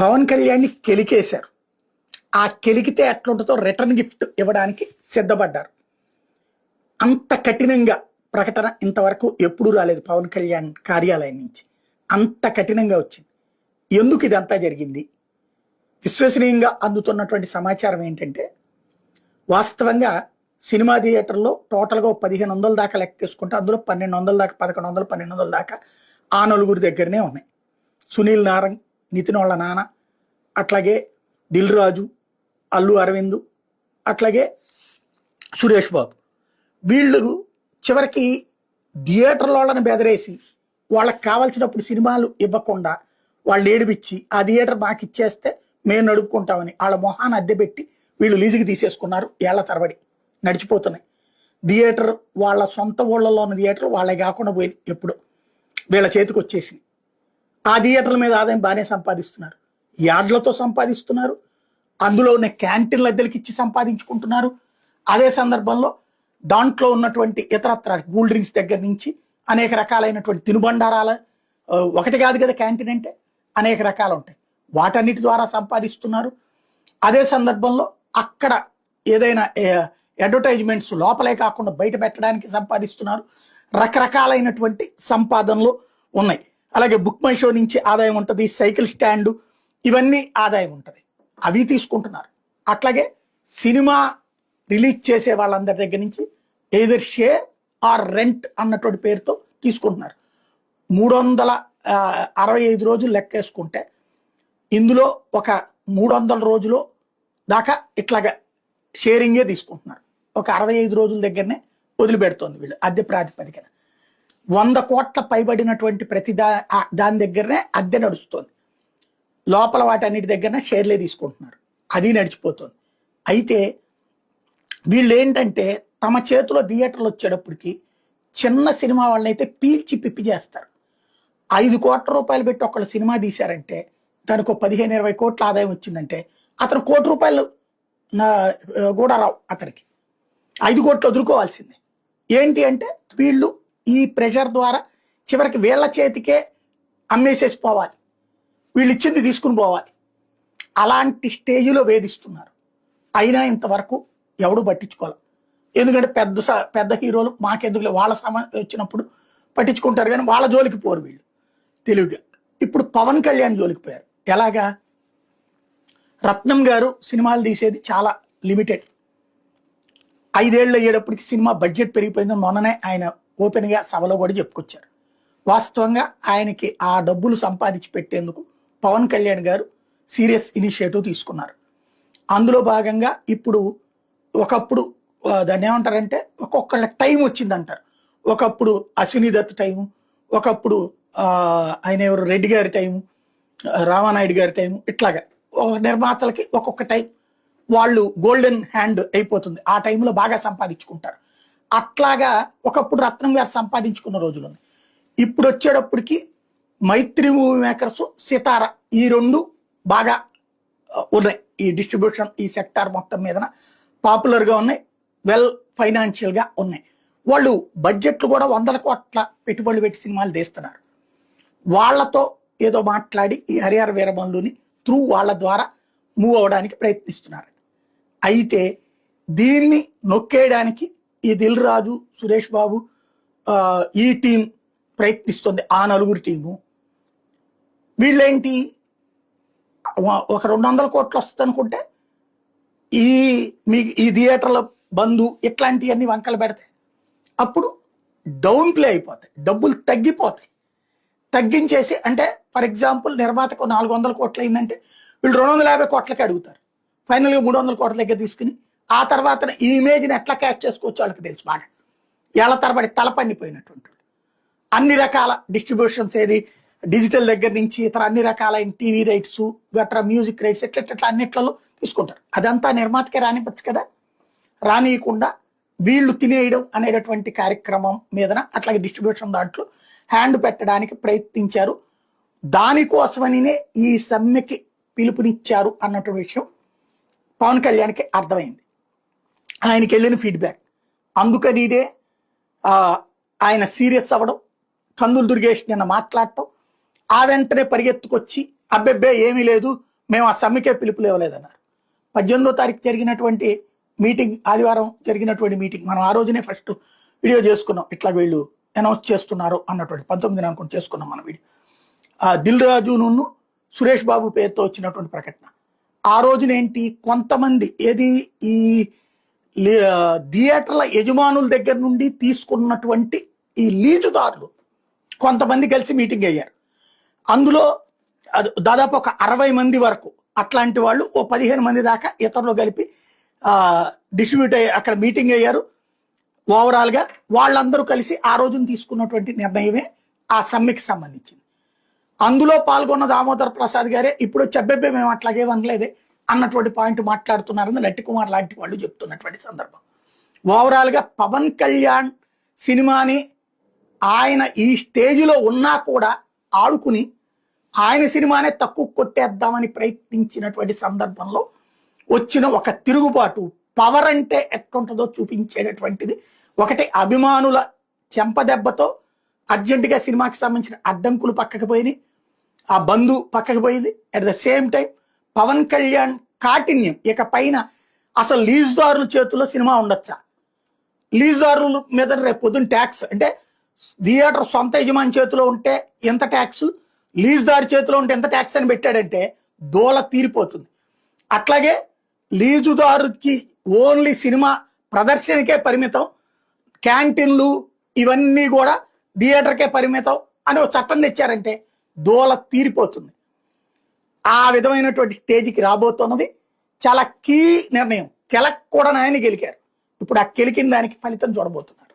పవన్ కళ్యాణ్ని కెలికేశారు. ఆ కెలికితే ఎట్లుంటుందో రిటర్న్ గిఫ్ట్ ఇవ్వడానికి సిద్ధపడ్డారు. అంత కఠినంగా ప్రకటన ఇంతవరకు ఎప్పుడూ రాలేదు పవన్ కళ్యాణ్ కార్యాలయం నుంచి. అంత కఠినంగా వచ్చింది. ఎందుకు ఇదంతా జరిగింది? విశ్వసనీయంగా అందుతున్నటువంటి సమాచారం ఏంటంటే వాస్తవంగా సినిమా థియేటర్లో టోటల్గా పదిహేను వందల దాకా లెక్కేసుకుంటే అందులో పన్నెండు వందల దాకా పదకొండు వందలు పన్నెండు వందల దాకా ఆ నలుగురు దగ్గరనే ఉన్నాయి. సునీల్ నారంగ్ నితిన్ వాళ్ళ నాన్న అట్లాగే దిల్ రాజు అల్లు అరవింద్ అట్లాగే సురేష్ బాబు. వీళ్ళు చివరికి థియేటర్ వాళ్ళని బెదరేసి వాళ్ళకి కావాల్సినప్పుడు సినిమాలు ఇవ్వకుండా వాళ్ళు ఏడిపించి ఆ థియేటర్ మాకు ఇచ్చేస్తే మేము నడుపుకుంటామని వాళ్ళ మొహాన్ని అద్దె పెట్టి వీళ్ళు లీజుకి తీసేసుకున్నారు ఏళ్ళ తరబడి. నడిచిపోతున్నాయి. థియేటర్ వాళ్ళ సొంత ఊళ్ళలో ఉన్న థియేటర్ వాళ్ళే కాకుండా పోయింది ఎప్పుడు. వీళ్ళ చేతికి వచ్చేసింది ఆ థియేటర్ల మీద ఆదాయం బాగానే సంపాదిస్తున్నారు. యార్డ్లతో సంపాదిస్తున్నారు. అందులో ఉన్న క్యాంటీన్ల దగ్గరికి ఇచ్చి సంపాదించుకుంటున్నారు. అదే సందర్భంలో దాంట్లో ఉన్నటువంటి ఇతరత్ర కూల్ డ్రింక్స్ దగ్గర నుంచి అనేక రకాలైనటువంటి తినుబండారాల ఒకటి కాదు కదా క్యాంటీన్ అంటే అనేక రకాలు ఉంటాయి. వాటన్నిటి ద్వారా సంపాదిస్తున్నారు. అదే సందర్భంలో అక్కడ ఏదైనా అడ్వర్టైజ్మెంట్స్ లోపలే కాకుండా బయట పెట్టడానికి సంపాదిస్తున్నారు. రకరకాలైనటువంటి సంపాదనలు ఉన్నాయి. అలాగే బుక్ మై షో నుంచి ఆదాయం ఉంటుంది సైకిల్ స్టాండ్ ఇవన్నీ ఆదాయం ఉంటుంది. అవి తీసుకుంటున్నారు. అట్లాగే సినిమా రిలీజ్ చేసే వాళ్ళందరి దగ్గర నుంచి ఏదర్ షేర్ ఆర్ రెంట్ అన్నటువంటి పేరుతో తీసుకుంటున్నారు. మూడు వందల అరవై ఐదు రోజులు లెక్కేసుకుంటే ఇందులో ఒక మూడు వందల రోజులు దాకా ఇట్లాగా షేరింగే తీసుకుంటున్నారు. ఒక అరవై ఐదు రోజుల దగ్గరనే వదిలిపెడుతోంది వీళ్ళు. అద్దె ప్రాతిపదికన. వంద కోట్ల పైబడినటువంటి ప్రతి దా దాని దగ్గరనే అద్దె నడుస్తుంది. లోపల వాటన్నిటి దగ్గరనే షేర్లే తీసుకుంటున్నారు. అది నడిచిపోతుంది. అయితే వీళ్ళు ఏంటంటే తమ చేతిలో థియేటర్లు వచ్చేటప్పటికి చిన్న సినిమా వాళ్ళనైతే పీల్చి పిప్పి చేస్తారు. ఐదు కోట్ల రూపాయలు పెట్టి ఒకళ్ళు సినిమా తీశారంటే దానికి పదిహేను ఇరవై కోట్ల ఆదాయం వచ్చిందంటే అతను కోటి రూపాయలు కూడా రావు అతనికి. ఐదు కోట్లు వదులుకోవాల్సిందే. ఏంటి అంటే వీళ్ళు ఈ ప్రెషర్ ద్వారా చివరికి వీళ్ళ చేతికే అమ్మేసేసి పోవాలి వీళ్ళు ఇచ్చింది తీసుకుని పోవాలి. అలాంటి స్టేజ్లో వేధిస్తున్నారు. అయినా ఇంతవరకు ఎవడు పట్టించుకోవాలి ఎందుకంటే పెద్ద స- పెద్ద హీరోలు మాకెందుకు వాళ్ళ సమయం వచ్చినప్పుడు పట్టించుకుంటారు కానీ వాళ్ళ జోలికి పోరు వీళ్ళు. తెలివిగా ఇప్పుడు పవన్ కళ్యాణ్ జోలికి పోయారు. ఎలాగా? రత్నం గారు సినిమాలు తీసేది చాలా లిమిటెడ్. ఐదేళ్ళు అయ్యేటప్పటికి సినిమా బడ్జెట్ పెరిగిపోయింది మొన్ననే ఆయన ఓపెన్గా సభలో కూడా చెప్పుకొచ్చారు. వాస్తవంగా ఆయనకి ఆ డబ్బులు సంపాదించి పెట్టేందుకు పవన్ కళ్యాణ్ గారు సీరియస్ ఇనిషియేటివ్ తీసుకున్నారు. అందులో భాగంగా ఇప్పుడు ఒకప్పుడు దాన్ని ఏమంటారంటే ఒక్కొక్కళ్ళ టైం వచ్చిందంటారు. ఒకప్పుడు అశ్విని దత్ టైము ఒకప్పుడు ఆయన ఎవరు రెడ్డి గారి టైము రామానాయుడు గారి టైము ఇట్లాగా. ఒక నిర్మాతలకి ఒక్కొక్క టైం వాళ్ళు గోల్డెన్ హ్యాండ్ అయిపోతుంది. ఆ టైంలో బాగా సంపాదించుకుంటారు. అట్లాగా ఒకప్పుడు రత్నం గారు సంపాదించుకున్న రోజులు ఇప్పుడు వచ్చేటప్పటికి మైత్రి మూవీ మేకర్స్ సితార ఈ రెండు బాగా ఉన్నాయి. ఈ డిస్ట్రిబ్యూషన్ ఈ సెక్టార్ మొత్తం మీదన పాపులర్గా ఉన్నాయి వెల్ ఫైనాన్షియల్గా ఉన్నాయి. వాళ్ళు బడ్జెట్లు కూడా వందల కోట్ల పెట్టుబడులు పెట్టి సినిమాలు తీస్తున్నారు. వాళ్ళతో ఏదో మాట్లాడి ఈ హరిహర వీరబంధుని త్రూ వాళ్ళ ద్వారా మూవ్ అవడానికి ప్రయత్నిస్తున్నారు. అయితే దీన్ని నొక్కేయడానికి ఈ దిల్ రాజు సురేష్ బాబు ఈ టీం ప్రయత్నిస్తుంది ఆ నలుగురు టీము. వీళ్ళేంటి? ఒక రెండు వందల కోట్లు వస్తుంది అనుకుంటే ఈ మీ ఈ థియేటర్ల బంధు ఇట్లాంటివన్నీ వంకలు పెడతాయి అప్పుడు డౌన్ ప్లే అయిపోతాయి డబ్బులు తగ్గిపోతాయి. తగ్గించేసి అంటే ఫర్ ఎగ్జాంపుల్ నిర్మాతకు నాలుగు వందల కోట్లు అయిందంటే వీళ్ళు రెండు వందల యాభై కోట్లకి అడుగుతారు. ఫైనల్గా మూడు వందల కోట్ల దగ్గర తీసుకుని ఆ తర్వాత ఈ ఇమేజ్ని ఎట్లా క్యాచ్ చేసుకోవచ్చు వాళ్ళకి తెలుసు మాట ఎలా తరబడి తలపండిపోయినటువంటి అన్ని రకాల డిస్ట్రిబ్యూషన్స్ ఏది? డిజిటల్ దగ్గర నుంచి ఇతర అన్ని రకాలైన టీవీ రైట్స్ గట్రా మ్యూజిక్ రైట్స్ ఎట్లా అన్నిట్లలో తీసుకుంటారు. అదంతా నిర్మాతకే రానివ్వచ్చు కదా? రానియకుండా వీళ్ళు తినేయడం అనేటటువంటి కార్యక్రమం మీదన అట్లాగే డిస్ట్రిబ్యూషన్ దాంట్లో హ్యాండ్ పెట్టడానికి ప్రయత్నించారు. దానికోసమనినే ఈ సమ్మెకి పిలుపునిచ్చారు అన్నటువంటి విషయం పవన్ కళ్యాణ్కి అర్థమైంది. ఆయనకి వెళ్ళిన ఫీడ్బ్యాక్ అందుకని ఇదే ఆయన సీరియస్ అవ్వడం కందులు దుర్గేష్ నిన్న మాట్లాడటం ఆ వెంటనే పరిగెత్తుకొచ్చి అబ్బెబ్బే ఏమీ లేదు మేము ఆ సమ్మెకే పిలుపులు ఇవ్వలేదన్నారు. పద్దెనిమిదో తారీఖు జరిగినటువంటి మీటింగ్ ఆదివారం జరిగినటువంటి మీటింగ్ మనం ఆ రోజునే ఫస్ట్ వీడియో చేసుకున్నాం. ఇట్లా వీళ్ళు అనౌన్స్ చేస్తున్నారు అన్నటువంటి పంతొమ్మిది అనుకుంటే చేసుకున్నాం మన వీడియో. ఆ దిల్ రాజును సురేష్ బాబు పేరుతో వచ్చినటువంటి ప్రకటన. ఆ రోజునేంటి కొంతమంది ఏది ఈ థియేటర్ల యజమానుల దగ్గర నుండి తీసుకున్నటువంటి ఈ లీజుదారులు కొంతమంది కలిసి మీటింగ్ అయ్యారు. అందులో అది దాదాపు ఒక అరవై మంది వరకు అట్లాంటి వాళ్ళు ఓ పదిహేను మంది దాకా ఇతరులు కలిపి డిస్ట్రిబ్యూట్ అయ్యి అక్కడ మీటింగ్ అయ్యారు. ఓవరాల్గా వాళ్ళందరూ కలిసి ఆ రోజున తీసుకున్నటువంటి నిర్ణయమే ఆ సమ్మెకి సంబంధించింది. అందులో పాల్గొన్న దామోదర్ ప్రసాద్ గారే ఇప్పుడు చెబ్బెబ్బే మేము అట్లాగే అనలేదే అన్నటువంటి పాయింట్ మాట్లాడుతున్నారని లట్టి కుమార్ లాంటి వాళ్ళు చెప్తున్నటువంటి సందర్భం. ఓవరాల్గా పవన్ కళ్యాణ్ సినిమాని ఆయన ఈ స్టేజ్లో ఉన్నా కూడా ఆడుకుని ఆయన సినిమానే తక్కువ కొట్టేద్దామని ప్రయత్నించినటువంటి సందర్భంలో వచ్చిన ఒక తిరుగుబాటు పవర్ అంటే ఎట్లుంటుందో చూపించేటటువంటిది. ఒకటి అభిమానుల చెంపదెబ్బతో అర్జెంటుగా సినిమాకి సంబంధించిన అడ్డంకులు పక్కకు పోయినాయి. ఆ బంధు పక్కకు పోయింది. At the same time Pawan Kalyan కాఠిన్యం. ఇక పైన అసలు లీజుదారుల చేతుల్లో సినిమా ఉండొచ్చా? లీజుదారుల మీద రేపు పొద్దున్న ట్యాక్స్ అంటే థియేటర్ సొంత యజమాని చేతిలో ఉంటే ఎంత ట్యాక్స్ లీజుదారు చేతిలో ఉంటే ఎంత ట్యాక్స్ అని పెట్టాడంటే దోల తీరిపోతుంది. అట్లాగే లీజుదారుకి ఓన్లీ సినిమా ప్రదర్శనకే పరిమితం క్యాంటీన్లు ఇవన్నీ కూడా థియేటర్కే పరిమితం అని ఒక చట్టం తెచ్చారంటే దోల తీరిపోతుంది. ఆ విధమైనటువంటి స్టేజ్కి రాబోతున్నది. చాలా కీ నిర్ణయం. కెలక్ కూడా నాయని గెలికారు. ఇప్పుడు ఆ గెలికిన దానికి ఫలితం చూడబోతున్నారు.